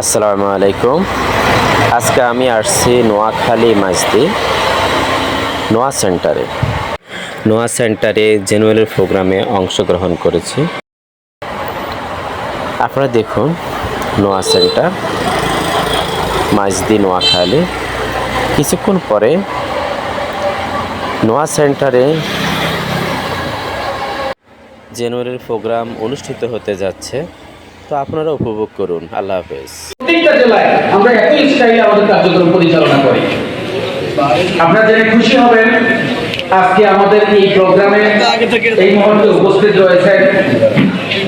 আসসালামু আলাইকুম। আজকে আমি আসছি নোয়াখালী মাইজদি, নোয়া সেন্টারে। নোয়া সেন্টারে জেনুয়েলের প্রোগ্রামে অংশগ্রহণ করেছি। আপনারা দেখুন, নোয়া সেন্টার, মাইজদি, নোয়াখালী। কিছুক্ষণ পরে নোয়া সেন্টারে জেনুয়েলের প্রোগ্রাম অনুষ্ঠিত হতে যাচ্ছে। তো আপনারা উপভোগ করুন। আল্লাহ হাফেজ। প্রত্যেকটা জেলায় আমরা একই স্টাইলে আমাদের কার্যক্রম পরিচালনা করি। আপনারা জেনে খুশি হবেন, আজকে আমাদের এই প্রোগ্রামে এই মুহূর্তে উপস্থিত রয়েছেন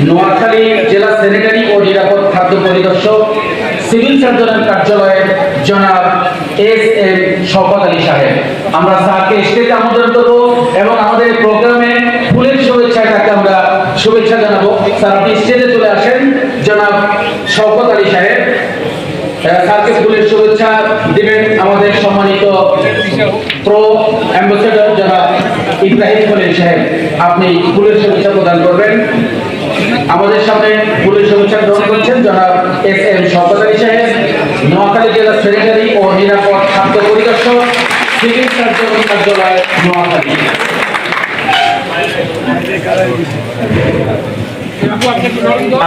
নোয়াখালী জেলা স্যানিটারি ও নিরাপদ খাদ্য পরিদর্শক, সিভিল সার্জনের কার্যালয়ের জনাব এস এম শওকত আলী সাহেব। আমরা স্যারকে স্টেজে আমন্ত্রণ এবং আমাদের প্রোগ্রামে ফুলের শুভেচ্ছায় তাকে আমরা শুভেচ্ছা জানাব। স্যার, আপনি স্টেজে চলে জনাব শওকত আলী সাহেব আহ, স্যারকে শুভেচ্ছা দিবেন আমাদের সম্মানিত প্রো অ্যাম্বাসেডর জনাব ইব্রাহিম খলিল সাহেব। আপনি ফুলের শুভেচ্ছা প্রদান করবেন। আমাদের সামনে ফুলের শুভেচ্ছা গ্রহণ করছেন জনাব এস এম শওকত আলী সাহেব। নোয়াখালী জেলা সেক্রেটারি ও নিরাপদ খাদ্য পরিদর্শক সিভিল সার্জন কার্যালয় নোয়াখালী।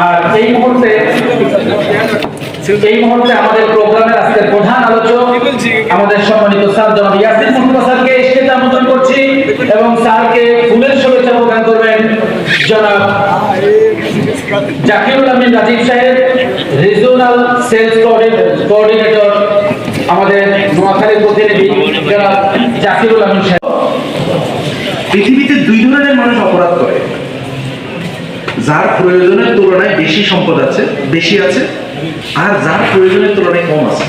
আর এই মুহূর্তে এই মুহূর্তে আমাদের প্রোগ্রামের আজকে প্রধান আলোচক আমাদের সম্মানিত স্যার জনাব ইয়াসিন মুস্তফা স্যারকে স্টেজে আমন্ত্রণ করছি এবং স্যারকে ফুলের শুভেচ্ছা প্রদান করবেন জনাব জাকিরুল আমিন রাজীব সাহেব রিজিওনাল সেলস কোঅর্ডিনেটর আমাদের নোয়াখালীর প্রতিনিধি জনাব জাকিরুল আমিন সাহেব পৃথিবীতে দুই ধরনের মানুষ অপরাধ করে যার প্রয়োজনের তুলনায় বেশি সম্পদ আছে বেশি আছে আর যার প্রয়োজনের তুলনায় কম আছে।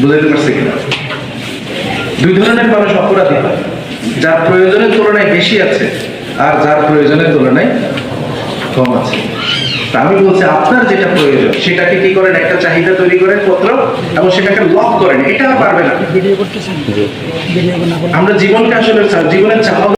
বুঝাইতে পারছে কিনা? দুই ধরনের মানুষ অপরাধী হয়। যার প্রয়োজনের তুলনায় বেশি আছে আর যার প্রয়োজনের তুলনায় কম আছে। তা আমি বলছি আপনার যেটা প্রয়োজন সেটাকে কি করেন? একটা চাহিদা তৈরি করেন পত্র এবং সেটাকে লক করেন। এটা পারবে না। আমরা জীবনকে আসলে জীবনের চাওয়া